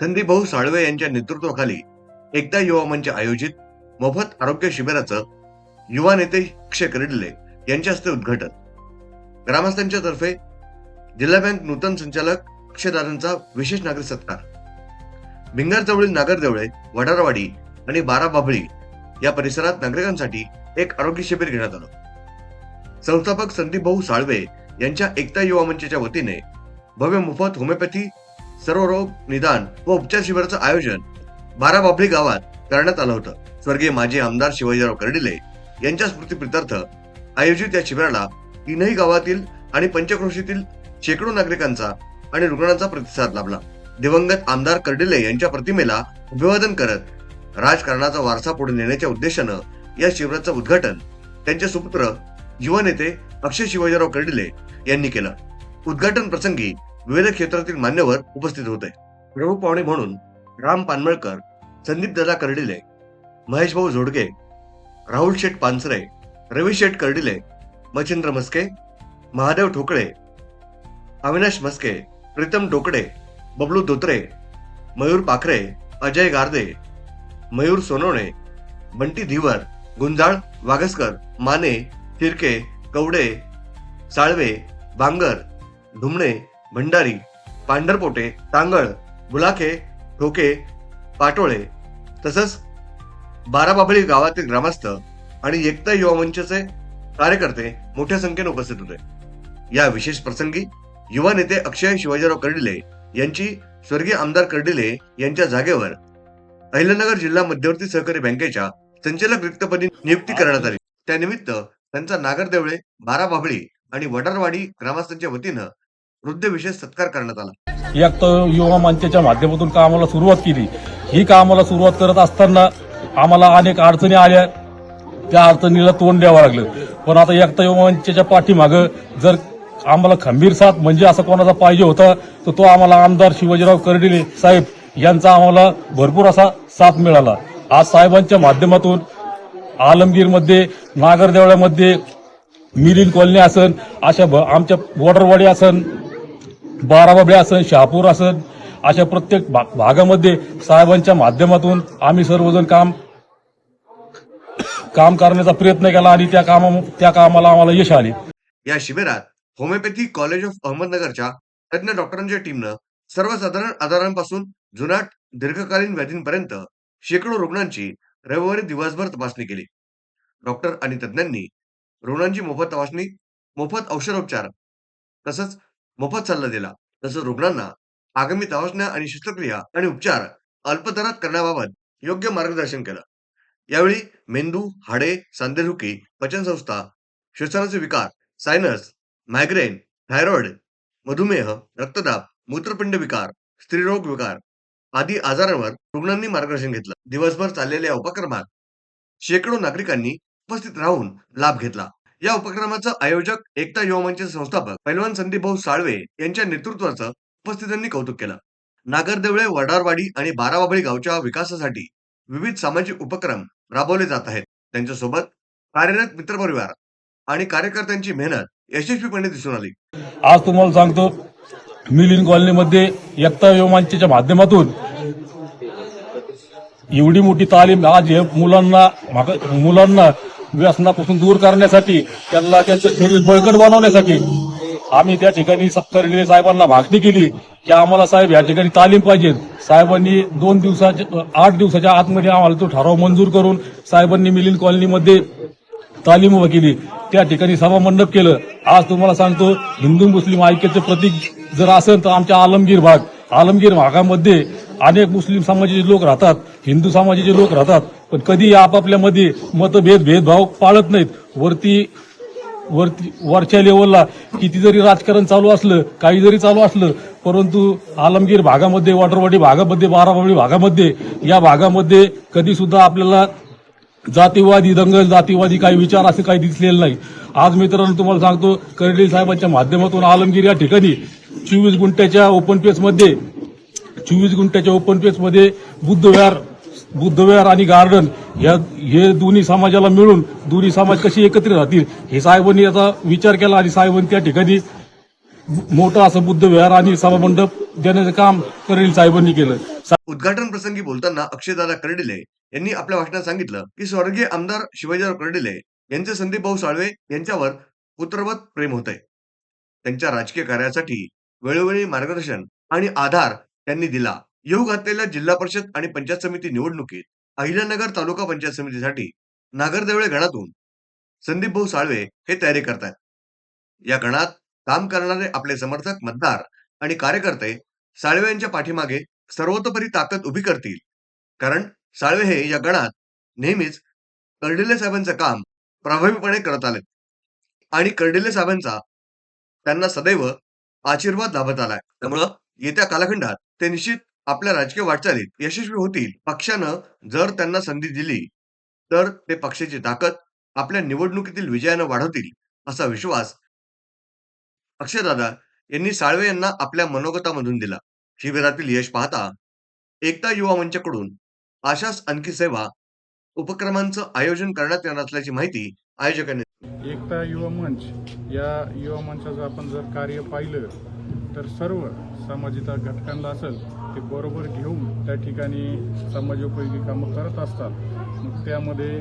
संदीप भाऊ साळवे यांच्या नेतृत्वाखाली एकता युवा मंच आयोजित मोफत आरोग्य शिबिराचं युवा नेते अक्षय रिडले यांच्या हस्ते उद्घाटन. ग्रामस्थांच्या तर्फे जिल्हा बँक नूतन संचालक अक्षयदादांचा विशेष नागरिक सत्कार. भिंगारजवळील नागरदेवळे वडारवाडी आणि बारा बाभळी या परिसरात नागरिकांसाठी एक आरोग्य शिबिर घेण्यात आलं. संस्थापक संदीप भाऊ साळवे यांच्या एकता युवा मंचच्या वतीने भव्य मोफत होमिओपॅथी सर्व रोग निदान व उपचार शिबिराचं आयोजन बारा गावात करण्यात आलं होतं. स्वर्गीय माजी आमदार शिवाजीराव कर्डिले यांच्या स्मृतीप्रित्यर्थ आयोजित या शिबिराला तीनही गावातील आणि पंचक्रोशीतील शेकडो नागरिकांचा आणि रुग्णांचा प्रतिसाद लाभला. दिवंगत आमदार कर्डिले यांच्या प्रतिमेला अभिवादन करत राजकारणाचा वारसा पुढे नेण्याच्या उद्देशानं या शिबिराचं उद्घाटन त्यांचे सुपुत्र युवा नेते अक्षय शिवाजीराव कर्डिले यांनी केलं. उद्घाटन प्रसंगी विविध क्षेत्रातील मान्यवर उपस्थित होते. प्रमुख पाहुणे म्हणून राम पानमळकर संदीप दादा कर्डिले महेश भाऊ झोडके राहुल शेठ पानसरे रवी शेठ कर्डिले मच्छिंद्र मस्के महादेव ठोकळे अविनाश मस्के प्रीतम टोकडे बबलू धोत्रे मयूर पाखरे अजय गारदे मयूर सोनवणे बंटी धीवर गुंजाळ वागसकर माने तिरके कवडे साळवे बांगर धुमणे भंडारी पांढरपोटे तांगळ बुलाखे ठोके पाटोळे तसंच बाराबाबळी गावातील ग्रामस्थ आणि एकता युवा मंचचे कार्यकर्ते मोठ्या संख्येने उपस्थित होते. या विशेष प्रसंगी युवा नेते अक्षय शिवाजीराव कर्डिले यांची स्वर्गीय आमदार कर्डिले यांच्या जागेवर अहिल्यानगर जिल्हा मध्यवर्ती सहकारी बँकेच्या संचालक रिक्तपदी नियुक्ती करण्यात आली. त्यानिमित्त त्यांचा नागरदेवळे बाराबाबळी आणि वडारवाडी ग्रामस्थांच्या वतीनं वृद्ध विशेष सत्कार करण्यात आला. एक तर युवा मंचाच्या माध्यमातून कामाला सुरुवात केली. ही कामाला सुरुवात करत असताना आम्हाला अनेक अडचणी आल्या. त्या अडचणीला तोंड द्यावं लागलं. पण आता एकता युवा मंचाच्या पाठीमागं जर आम्हाला खंबीर साथ म्हणजे असं कोणाचा पाहिजे होता तर तो आम्हाला आमदार शिवाजीराव कर्डिले साहेब यांचा आम्हाला भरपूर असा साथ मिळाला. आज साहेबांच्या माध्यमातून आलमगीरमध्ये नागरदेवळ्यामध्ये मिलिंद कॉलनी असन अशा आमच्या बॉर्डरवाडी असन बाराबाबळे असन शहापूर असन अशा प्रत्येक भा- भागामध्ये साहेबांच्या माध्यमातून आम्ही सर्वजण काम काम करण्याचा प्रयत्न केला आणि त्या कामा त्या कामाला आम्हाला यश आले. या शिबिरात होमिओपॅथी कॉलेज ऑफ अहमदनगरच्या तज्ञ डॉक्टरांच्या टीमनं सर्वसाधारण आजारांपासून जुनाट दीर्घकालीन व्याधींपर्यंत शेकडो रुग्णांची रविवारी दिवसभर तपासणी केली. डॉक्टर आणि तज्ज्ञांनी रुग्णांची मोफत तपासणी मोफत औषधोपचार तसंच मोफत सल्ला दिला. तसंच रुग्णांना आगामी तपासण्या आणि शस्त्रक्रिया आणि उपचार अल्पदरात करण्याबाबत योग्य मार्गदर्शन केलं. यावेळी मेंदू हाडे सांधेदुखी पचनसंस्था श्वसनाचे विकार सायनस मायग्रेन थायरॉइड मधुमेह रक्तदाब मूत्रपिंड विकार स्त्रीरोग विकार आदी आजारांवर रुग्णांनी मार्गदर्शन घेतलं. दिवसभर चाललेल्या या उपक्रमात शेकडो नागरिकांनी उपस्थित राहून लाभ घेतला. या उपक्रमाचं आयोजक एकता युवा मंचचे संस्थापक पैलवान संदीप भाऊ साळवे यांच्या नेतृत्वाचं उपस्थितांनी कौतुक केलं. नागरदेवळे वडारवाडी आणि बाराबाबळी गावच्या विकासासाठी विविध सामाजिक उपक्रम राबवले जात आहेत. त्यांच्यासोबत कार्यरत मित्रपरिवार आणि कार्यकर्त्यांची मेहनत यशस्वीपणे दिसून आली. आज तुम्हाला सांगतो मिलिंद कॉलनीमध्ये एकता युवा माध्यमातून एवढी मोठी तालीम आज मुलांना मुलांना व्यसनापासून दूर करण्यासाठी त्यांना त्यांचं शरीर बळकट बनवण्यासाठी आम्ही त्या ठिकाणी सत्कार साहेबांना मागणी केली की आम्हाला साहेब या ठिकाणी तालीम पाहिजे. साहेबांनी दोन दिवसाच्या आठ दिवसाच्या आतमध्ये आम्हाला तो ठराव मंजूर करून साहेबांनी मिलिंद कॉलनीमध्ये तालीम उभं केली. त्या ठिकाणी सभा मंडप केलं. आज तुम्हाला सांगतो हिंदू मुस्लिम ऐक्याचं प्रतीक जर असेल तर आमच्या आलमगीर भाग आलमगीर भागामध्ये अनेक मुस्लिम समाजाचे लोक राहतात हिंदू समाजाचे लोक राहतात. पण कधी आपापल्यामध्ये मतभेद भेदभाव पाळत नाहीत. वरती वरती वरच्या लेवलला किती जरी राजकारण चालू असलं काही जरी चालू असलं परंतु आलमगीर भागामध्ये वाटरवाडी भागामध्ये बाराबावडी भागामध्ये या भागामध्ये कधीसुद्धा आपल्याला जातीवादी दंगल जातीवादी काही विचार असे काही दिसलेले नाही. आज मित्रांनो तुम्हाला सांगतो कर्डिल साहेबांच्या माध्यमातून आलमगीर या ठिकाणी चोवीस गुंठ्याच्या ओपन पेसमध्ये चोवीस गुंठ्याच्या ओपन पेसमध्ये बुद्धविहार बुद्धविहार आणि गार्डन या हे दोन्ही समाजाला मिळून दोन्ही समाज कशी एकत्रित राहतील हे साहेबांनी याचा विचार केला आणि साहेबांनी त्या ठिकाणी मोठं असं बुद्ध विहार आणि सभामंडप देण्याचं काम करेल साहेबांनी केलं. उद्घाटन प्रसंगी बोलताना अक्षयदादा कर्डिले यांनी आपल्या भाषणात सांगितलं की स्वर्गीय आमदार शिवाजीराव कर्डिले यांचे संदीप भाऊ साळवे यांच्यावर पुत्रवत प्रेम होते त्यांच्या राजकीय कार्यासाठी वेळोवेळी मार्गदर्शन आणि आधार त्यांनी दिला. येऊ घातलेल्या जिल्हा परिषद आणि पंचायत समिती निवडणुकीत अहिल्यानगर तालुका पंचायत समितीसाठी नागरदेवळे गणातून संदीप भाऊ साळवे हे तयारी करतायत. या गणात काम करणारे आपले समर्थक मतदार आणि कार्यकर्ते साळवे यांच्या पाठीमागे सर्वतोपरी ताकद उभी करतील. कारण साळवे हे या गणात नेहमीच कर्डिले साहेबांचं काम प्रभावीपणे करत आले आणि कर्डिले साहेबांचा त्यांना सदैव आशीर्वाद लाभत आलाय. त्यामुळं येत्या कालखंडात ते निश्चित आपल्या राजकीय वाटचालीत यशस्वी होतील. पक्षानं जर त्यांना संधी दिली तर ते पक्षाची ताकद आपल्या निवडणुकीतील विजयानं वाढवतील असा विश्वास अक्षयदादा यांनी साळवे यांना आपल्या मनोगतामधून दिला. शिबिरातील यश पाहता एकता युवा मंचाकडून आशास आणखी सेवा उपक्रमांचं आयोजन करण्यात येणार असल्याची माहिती आयोजकांनी एकता युवा मंच. या युवा मंचाचं आपण जर कार्य पाहिलं तर सर्व सामाजिक घटकांना असेल ते बरोबर घेऊन त्या ठिकाणी समाजोपयोगी कामं करत असतात. मग त्यामध्ये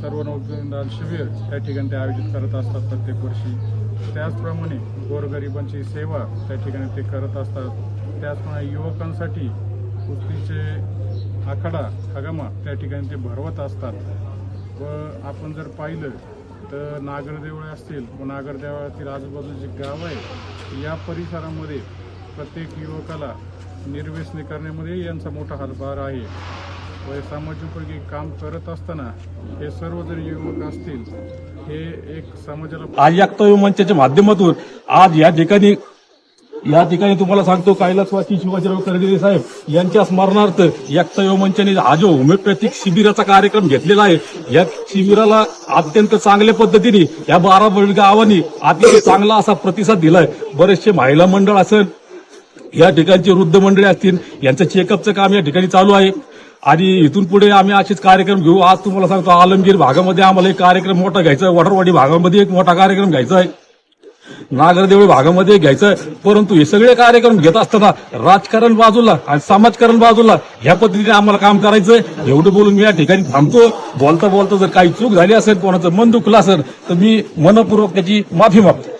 सर्व नवजवान शिबिर त्या ठिकाणी ते आयोजित करत असतात प्रत्येक वर्षी. त्याचप्रमाणे गोरगरिबांची सेवा त्या ठिकाणी ते करत असतात. त्याचप्रमाणे युवकांसाठी कुस्तीचे आखाडा हगामा त्या ठिकाणी ते भरवत असतात. व आपण जर पाहिलं तर नागरदेवळे असतील व नागरदेवळातील आजूबाजूचे गाव आहे या परिसरामध्ये प्रत्येक युवकाला निर्व्यसनी करण्यामध्ये यांचा मोठा हातभार आहे. व हे समाजोपयोगी काम करत असताना हे सर्व जर युवक असतील हे एक समाजाला आज एकता मंचाच्या माध्यमातून आज या ठिकाणी या ठिकाणी तुम्हाला सांगतो कैलासवासी शिवाजीराव कर्डिले साहेब यांच्या स्मरणार्थ एकता युवा मंचाने हा जो होमिओपॅथिक शिबिराचा कार्यक्रम घेतलेला आहे. या शिबिराला अत्यंत चांगल्या पद्धतीने या बारा गावांनी अतिशय चांगला असा प्रतिसाद दिलाय. बरेचसे महिला मंडळ असेल या ठिकाणची वृद्ध मंडळी असतील यांचं चेकअपचं काम या ठिकाणी चालू आहे. आणि इथून पुढे आम्ही असेच कार्यक्रम घेऊ. आज तुम्हाला सांगतो आलमगीर भागामध्ये आम्हाला एक कार्यक्रम मोठा घ्यायचा आहे. वडरवाडी भागामध्ये एक मोठा कार्यक्रम घ्यायचा आहे. नागरदेवळी भागामध्ये घ्यायचं आहे. परंतु हे सगळे कार्यक्रम घेत असताना राजकारण बाजूला आणि समाजकारण बाजूला ह्या पद्धतीने आम्हाला काम करायचंय एवढं बोलून मी या ठिकाणी थांबतो. बोलता बोलता जर काही चूक झाली असेल कोणाचं मन दुखलं असेल तर मी मनपूर्वक त्याची माफी मागतो.